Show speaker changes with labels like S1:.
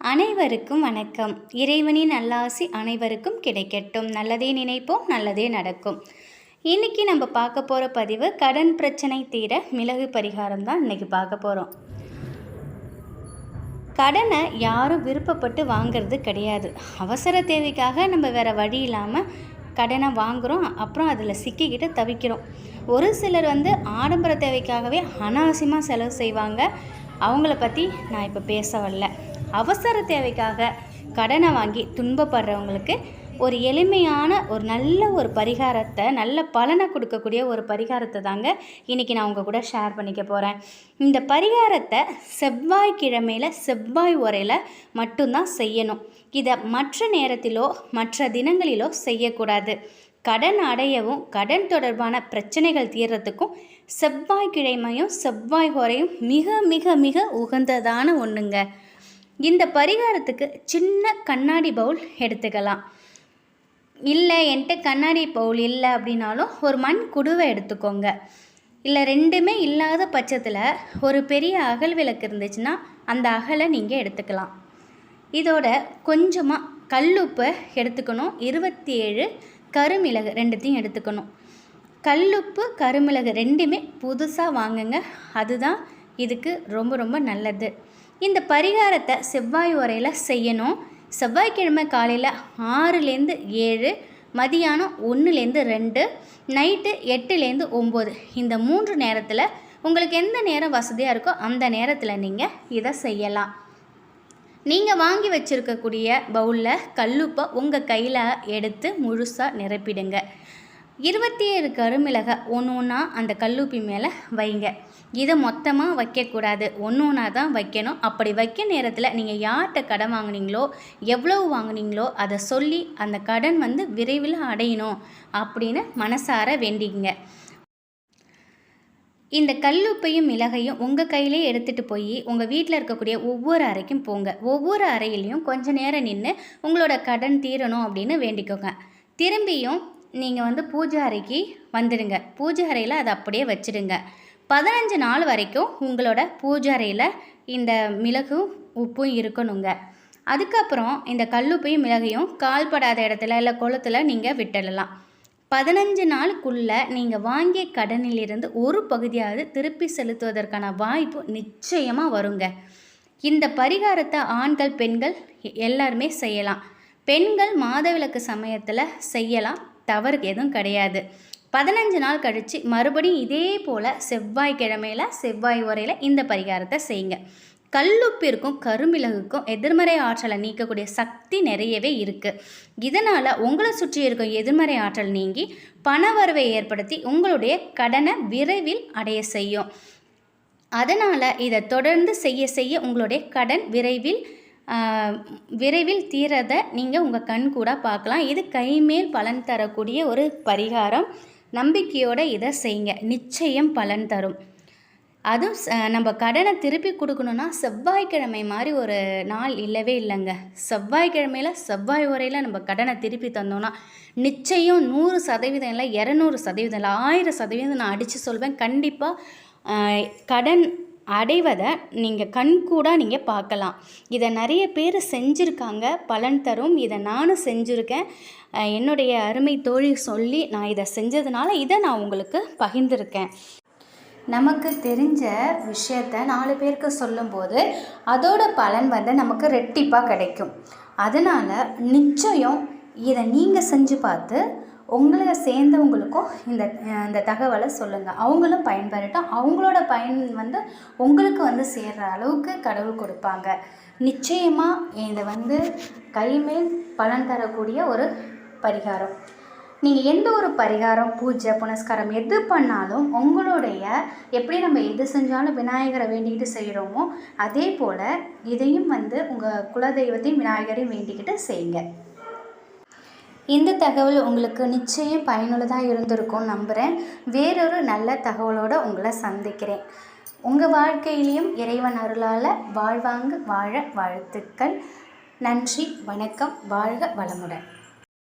S1: அனைவருக்கும் வணக்கம். இறைவனின் நல்லாசி அனைவருக்கும் கிடைக்கட்டும். நல்லதே நினைப்போம் நல்லதே நடக்கும். இன்றைக்கி நம்ம பார்க்க போகிற பதிவு கடன் பிரச்சனை தீர மிளகு பரிகாரம் தான் இன்றைக்கி பார்க்க போகிறோம் கடனை யாரும் விருப்பப்பட்டு வாங்கிறது கிடையாது. அவசர தேவைக்காக நம்ம வேறு வழி இல்லாமல் கடனை வாங்குகிறோம் அப்புறம் அதில் சிக்கிக்கிட்டு தவிக்கிறோம். ஒரு சிலர் வந்து ஆடம்பர தேவைக்காகவே அனாவசியமாக செலவு செய்வாங்க. அவங்கள பற்றி நான் இப்போ பேச வரல. அவசர தேவைக்காக கடனை வாங்கி துன்பப்படுறவங்களுக்கு ஒரு எளிமையான ஒரு நல்ல ஒரு பரிகாரத்தை நல்ல பலனை கொடுக்கக்கூடிய ஒரு பரிகாரத்தை தாங்க இன்றைக்கி நான் உங்கள் கூட ஷேர் பண்ணிக்க போகிறேன் இந்த பரிகாரத்தை செவ்வாய்க்கிழமையில் செவ்வாய் உரையில் மட்டும்தான் செய்யணும். இதை மற்ற நேரத்திலோ மற்ற தினங்களிலோ செய்யக்கூடாது. கடன் அடையவும் கடன் தொடர்பான பிரச்சனைகள் தீர்றதுக்கும் செவ்வாய்க்கிழமையும் செவ்வாய் உரையும் மிக மிக மிக உகந்ததான ஒன்றுங்க இந்த பரிகாரத்துக்கு சின்ன கண்ணாடி பவுல் எடுத்துக்கலாம். இல்லை என்கிட்ட கண்ணாடி பவுல் இல்லை அப்படின்னாலும் ஒரு மண் குடுவை எடுத்துக்கோங்க. இல்லை ரெண்டுமே இல்லாத பட்சத்தில் ஒரு பெரிய அகல் விளக்கு இருந்துச்சுன்னா அந்த அகலை நீங்கள் எடுத்துக்கலாம். இதோட கொஞ்சமாக கல்லுப்பை எடுத்துக்கணும். இருபத்தி ஏழு கருமிளகு ரெண்டுத்தையும் எடுத்துக்கணும். கல்லுப்பு கருமிளகு ரெண்டுமே புதுசாக வாங்குங்க. அதுதான் இதுக்கு ரொம்ப ரொம்ப நல்லது. இந்த பரிகாரத்தை செவ்வாய் உரையில் செய்யணும். செவ்வாய்க்கிழமை காலையில் ஆறுலேருந்து ஏழு மதியானம் ஒன்றுலேருந்து ரெண்டு நைட்டு எட்டுலேருந்து ஒம்பது. இந்த மூன்று நேரத்தில் உங்களுக்கு எந்த நேரம் வசதியாக இருக்கோ அந்த நேரத்தில் நீங்கள் இதை செய்யலாம். நீங்கள் வாங்கி வச்சுருக்கக்கூடிய பவுலில் கல்லுப்பை உங்கள் கையில் எடுத்து முழுசாக நிரப்பிடுங்க. இருபத்தி ஏழு கருமிளகை ஒன்று ஒன்றா அந்த கல்லூப்பி மேலே வைங்க. இதை மொத்தமாக வைக்கக்கூடாது. ஒன்று ஒன்றா தான் வைக்கணும். அப்படி வைக்க நேரத்தில் நீங்கள் யார்கிட்ட கடன் வாங்கினீங்களோ எவ்வளவு வாங்கினீங்களோ அதை சொல்லி அந்த கடன் வந்து விரைவில் அடையணும் அப்படின்னு மனசார வேண்டிங்க இந்த கல்லுப்பையும் மிளகையும் உங்கள் கையிலே எடுத்துகிட்டு போய் உங்கள் வீட்டில் இருக்கக்கூடிய ஒவ்வொரு அறைக்கும் போங்க. ஒவ்வொரு அறையிலையும் கொஞ்சம் நேரம் நின்று உங்களோட கடன் தீரணும் அப்படின்னு வேண்டிக்கோங்க. திரும்பியும் நீங்கள் வந்து பூஜை அறைக்கு வந்துடுங்க. பூஜை அறையில் அதை அப்படியே வச்சுடுங்க. பதினஞ்சு நாள் வரைக்கும் உங்களோட பூஜை அறையில் இந்த மிளகும் உப்பும் இருக்கணுங்க. அதுக்கப்புறம் இந்த கல்லுப்பையும் மிளகையும் கால்படாத இடத்துல இல்லை குளத்தில் நீங்கள் விட்டுடலாம். பதினஞ்சு நாளுக்குள்ளே நீங்கள் வாங்கிய கடனிலிருந்து ஒரு பகுதியாவது திருப்பி செலுத்துவதற்கான வாய்ப்பு நிச்சயமாக வருங்க. இந்த பரிகாரத்தை ஆண்கள் பெண்கள் எல்லாருமே செய்யலாம். பெண்கள் மாதவிலக்கு சமயத்தில் செய்யலாம். தவறு எதுவும் கிடையாது. பதினஞ்சு நாள் கழித்து மறுபடியும் இதே போல் செவ்வாய்க்கிழமையில் செவ்வாய் உரையில் இந்த பரிகாரத்தை செய்யுங்க. கல்லுப்பிற்கும் கருமிளகுக்கும் எதிர்மறை ஆற்றலை நீக்கக்கூடிய சக்தி நிறையவே இருக்குது இதனால் உங்களை சுற்றி இருக்கும் எதிர்மறை ஆற்றல் நீங்கி பணவரவை ஏற்படுத்தி உங்களுடைய கடனை விரைவில் அடைய செய்யும். அதனால் இதை தொடர்ந்து செய்ய செய்ய உங்களுடைய கடன் விரைவில் விரைவில் தீரதை நீங்கள் உங்கள் கண் கூட பார்க்கலாம். இது கைமேல் பலன் தரக்கூடிய ஒரு பரிகாரம். நம்பிக்கையோடு இதை செய்யுங்க நிச்சயம் பலன் தரும். அதுவும் நம்ம கடனை திருப்பி கொடுக்கணுன்னா செவ்வாய்க்கிழமை மாதிரி ஒரு நாள் இல்லவே இல்லைங்க. செவ்வாய்க்கிழமையில் செவ்வாய் உரையில் நம்ம கடனை திருப்பி தந்தோன்னா நிச்சயம் நூறு சதவீதம் இல்லை இரநூறு சதவீதம் இல்லை ஆயிரம் சதவீதம் நான் அடித்து சொல்வேன். கண்டிப்பாக கடன் அடைவதை நீங்கள் கண்கூடாக நீங்கள் பார்க்கலாம். இதை நிறைய பேர் செஞ்சுருக்காங்க பலன் தரும். இதை நானும் செஞ்சுருக்கேன். என்னுடைய அருமை தோழி சொல்லி நான் இதை செஞ்சதுனால இதை நான் உங்களுக்கு பகிர்ந்துருக்கேன். நமக்கு தெரிஞ்ச விஷயத்த நாலு பேருக்கு சொல்லும்போது அதோட பலன் வந்து நமக்கு ரெட்டிப்பாக கிடைக்கும். அதனால் நிச்சயம் இதை நீங்கள் செஞ்சு பார்த்து உங்களை சேர்ந்தவங்களுக்கும் இந்த இந்த தகவலை சொல்லுங்கள் அவங்களும் பயன்பெறட்டும். அவங்களோட பயன் வந்து உங்களுக்கு வந்து சேர்கிற அளவுக்கு கடவுள் கொடுப்பாங்க. நிச்சயமாக இதை வந்து கைமேல் பலன் தரக்கூடிய ஒரு பரிகாரம். நீங்கள் எந்த ஒரு பரிகாரம் பூஜை புனஸ்காரம் எது பண்ணாலும் உங்களுடைய எப்படி நம்ம எது செஞ்சாலும் விநாயகரை வேண்டிக்கிட்டு செய்கிறோமோ அதே போல் இதையும் வந்து உங்கள் குலதெய்வத்தையும் விநாயகரையும் வேண்டிக்கிட்டு செய்யுங்க. இந்த தகவல் உங்களுக்கு நிச்சயம் பயனுள்ளதாக இருந்திருக்கும் நம்புகிறேன் வேறொரு நல்ல தகவலோடு உங்களை சந்திக்கிறேன். உங்கள் வாழ்க்கையிலையும் இறைவன் அருளால் வாழ்வாங்கு வாழ வாழ்த்துக்கள். நன்றி வணக்கம் வாழ்க வளமுடன்.